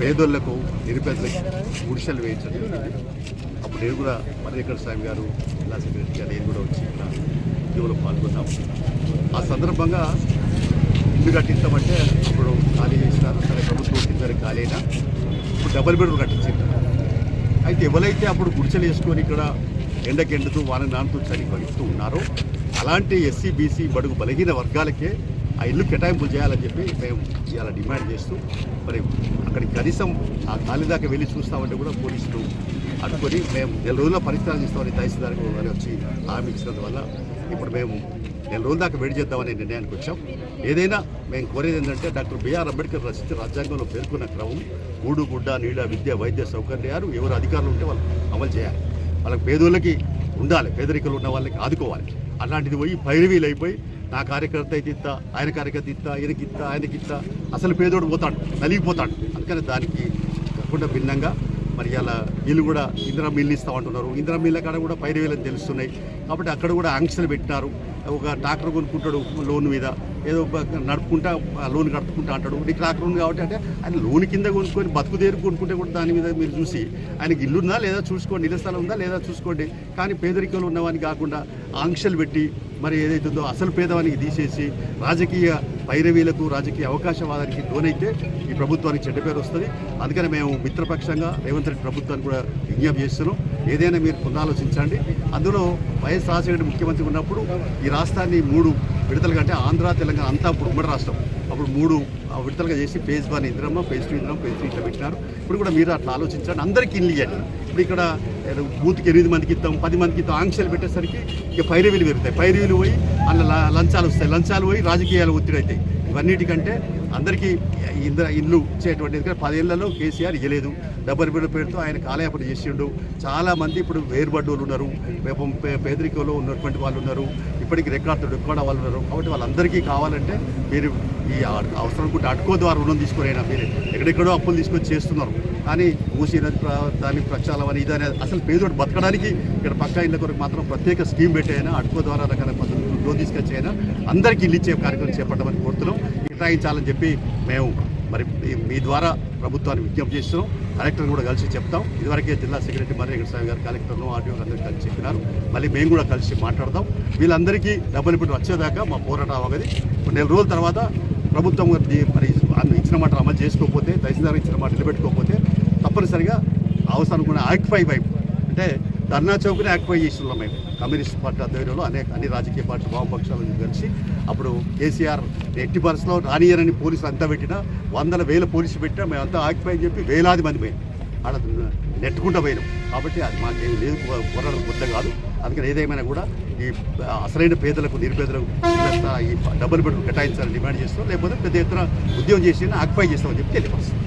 పేదోళ్ళకు నిరుపేదలకు గుడిసెలు వేయించడం. అప్పుడు నేను కూడా మర్రికర్ స్వామి గారు జిల్లా సెక్రటరీ గారు నేను కూడా వచ్చి ఇక్కడ ఉద్యోగంలో పాల్గొన్నాం ఆ సందర్భంగా ఇల్లు కట్టిస్తామంటే ఇప్పుడు ఖాళీ చేసినారు సరే ప్రభుత్వం ఇద్దరు ఖాళీ అయినా ఇప్పుడు డబల్ బెడ్రూమ్ కట్టించింది. అయితే ఎవరైతే అప్పుడు గుడిసెలు వేసుకొని ఇక్కడ ఎండకెండుతూ వాన నానుతూ చనిపోతూ ఉన్నారో అలాంటి ఎస్సీ బీసీ బడుగు బలహీన వర్గాలకే ఆ ఇల్లు కేటాయింపులు చేయాలని చెప్పి మేము ఇలా డిమాండ్ చేస్తూ మరి అక్కడికి కనీసం ఆ ఖాళీ దాకా వెళ్ళి చూస్తామంటే కూడా పోలీసులు అనుకొని మేము నెల రోజుల పరిష్కారం ఇస్తామని తహసీల్దార్ గారు వచ్చి హామీ ఇచ్చినందువల్ల ఇప్పుడు మేము నెల రోజుల దాకా వేడి చేద్దామనే నిర్ణయానికి వచ్చాం. ఏదైనా మేము కోరేది ఏంటంటే డాక్టర్ బిఆర్ అంబేద్కర్ రచించిన రాజ్యాంగంలో పేర్కొన్న క్రమం గూడు గుడ్డ నీడ విద్య వైద్య సౌకర్యాలు ఎవరు అధికారులు ఉంటే వాళ్ళు అమలు చేయాలి. వాళ్ళకి పేదోళ్ళకి ఉండాలి పేదరికలు ఉన్న వాళ్ళకి ఆదుకోవాలి. అలాంటిది పోయి పైరవీలు అయిపోయి నా కార్యకర్త అయితే ఇస్తా ఆయన కార్యకర్త ఇస్తా ఆయనకి ఇస్తా ఆయనకి ఇస్తా అసలు పేదోడు పోతాడు నలిగిపోతాడు. అందుకని దానికి కాకుండా భిన్నంగా మరి అలా వీళ్ళు కూడా ఇందిరా మిల్లు ఇస్తామంటున్నారు. ఇందిరా మిల్ల కాడ కూడా పైరు వేలని తెలుస్తున్నాయి. కాబట్టి అక్కడ కూడా ఆంక్షలు పెట్టినారు. ఒక ట్రాక్టర్ కొనుక్కుంటాడు లోన్ మీద. ఏదో ఒక నడుపుకుంటా లోన్ కట్టుకుంటా అంటాడు. నీకు ట్రాక్టర్ ఉంది కాబట్టి అంటే ఆయన లోన్ కింద కొనుక్కొని బతుకు దేరు కొనుక్కుంటే కూడా దాని మీద మీరు చూసి ఆయనకి ఇల్లు ఉందా లేదా చూసుకోండి ఇళ్ళ స్థలం ఉందా లేదా చూసుకోండి. కానీ పేదరికంలో ఉన్నవాని కాకుండా ఆంక్షలు పెట్టి మరి ఏదైతుందో అసలు పేదవానికి తీసేసి రాజకీయ పైరవీలకు రాజకీయ అవకాశవాదానికి లోనైతే ఈ ప్రభుత్వానికి చెడ్డ పేరు వస్తుంది. అందుకని మేము మిత్రపక్షంగా రేవంత్ రెడ్డి ప్రభుత్వాన్ని కూడా విజ్ఞప్తి చేస్తున్నాం. ఏదైనా మీరు పునరాలోచించండి అందులో వైఎస్ రాజశేఖర ముఖ్యమంత్రి ఉన్నప్పుడు ఈ రాష్ట్రాన్ని మూడు విడతలుగా అంటే ఆంధ్ర తెలంగాణ అంతా అప్పుడు ఉమ్మడి రాష్ట్రం. అప్పుడు మూడు ఆ విడతలుగా చేసి phase one Indiramma phase two Indiramma phase three ఇట్లా పెట్టినారు. ఇప్పుడు కూడా మీరు అట్లా ఆలోచించండి. అందరికీ ఇల్లు ఇవ్వండి. ఇప్పుడు ఇక్కడ బూత్కి ఎనిమిది మందికి ఇస్తాం పది మందికి ఇస్తాం ఆంక్షలు పెట్టేసరికి ఇక పైరవీలు పెరుగుతాయి. పైరవీలు పోయి అందులో లంచాలు వస్తాయి. లంచాలు పోయి రాజకీయాలు ఒత్తిడి అవుతాయి. ఇవన్నిటికంటే అందరికీ ఇంద్ర ఇల్లు ఇచ్చేటువంటి ఎందుకంటే పదేళ్ళలో కేసీఆర్ ఇవ్వలేదు డబ్బర్ బిడ్డ పేరుతో ఆయన కాలయాపన చేసిండు. చాలా మంది ఇప్పుడు వేరుబడ్డోళ్ళు ఉన్నారు. పే- పేదరికంలో ఉన్నటువంటి వాళ్ళు ఉన్నారు. ఇప్పటికి రికార్డు రికార్డ్ వాళ్ళు కాబట్టి వాళ్ళందరికీ కావాలంటే మీరు ఈ అవసరం కూడా అటుకో ద్వారా రుణం తీసుకురైనా మీరు ఎక్కడెక్కడో అప్పులు తీసుకొని చేస్తున్నారు. కానీ మూసీ నది దాని ప్రక్షాళన అని ఇదని అసలు పేదోడు బతకడానికి ఇక్కడ పక్క ఇళ్ళ కొరకు మాత్రం ప్రత్యేక స్కీమ్ పెట్టైనా అటుకో ద్వారా రకాల పద్ధతులు లోన్ తీసుకొచ్చైనా అందరికీ ఇల్లు ఇచ్చే కార్యక్రమం చేపట్టమని కోరుతున్నాం. కేటాయించాలని చెప్పి మేము మరి మీ- ద్వారా ప్రభుత్వాన్ని విజ్ఞప్తి చేస్తున్నాం. కలెక్టర్ కూడా కలిసి చెప్తాం. ఇదివరకే జిల్లా సెక్రటరీ మరి వెంకటస్వామి గారు కలెక్టర్ను ఆర్డీఓ అందరికీ కలిసి చెప్పినారు. మళ్ళీ మేము కూడా కలిసి మాట్లాడదాం. వీళ్ళందరికీ డబ్బులు ఇప్పుడు వచ్చేదాకా మా పోరాటం అవగది నెల రోజుల తర్వాత ప్రభుత్వం మరి ఇచ్చిన మాట అమలు చేసుకోకపోతే తహసీల్దార్ ఇచ్చిన మాట నిలబెట్టుకోకపోతే తప్పనిసరిగా అవసరం కూడా ఆక్యుపై వైపు. అంటే ధర్నా చౌక్ని ఆక్యుపై చేస్తున్నాం మేము. కమ్యూనిస్ట్ పార్టీ ఆధ్వర్యంలో అనేక అన్ని రాజకీయ పార్టీ వామపక్షాలను కలిసి అప్పుడు కేసీఆర్ ఎట్టి పరిస్థితిలో రానియరని పోలీసులు అంతా పెట్టినా వందల వేల పోలీసులు పెట్టినా మేమంతా ఆక్యుపై అని చెప్పి వేలాది మంది పోయినాం. ఆడ నెట్టుకుంటూ పోయినాం. కాబట్టి అది మాకేం లేదు పోరాటం కొత్త కాదు. అందుకని ఏదేమైనా కూడా ఈ అసలైన పేదలకు నిరుపేదలకు ఈ డబ్బులు పెట్టుకు కేటాయించాలని డిమాండ్ చేస్తాం. లేకపోతే పెద్ద ఎత్తున ఉద్యోగం చేసి ఆక్యుపై చేస్తామని చెప్పి తెలియపరుస్తాం.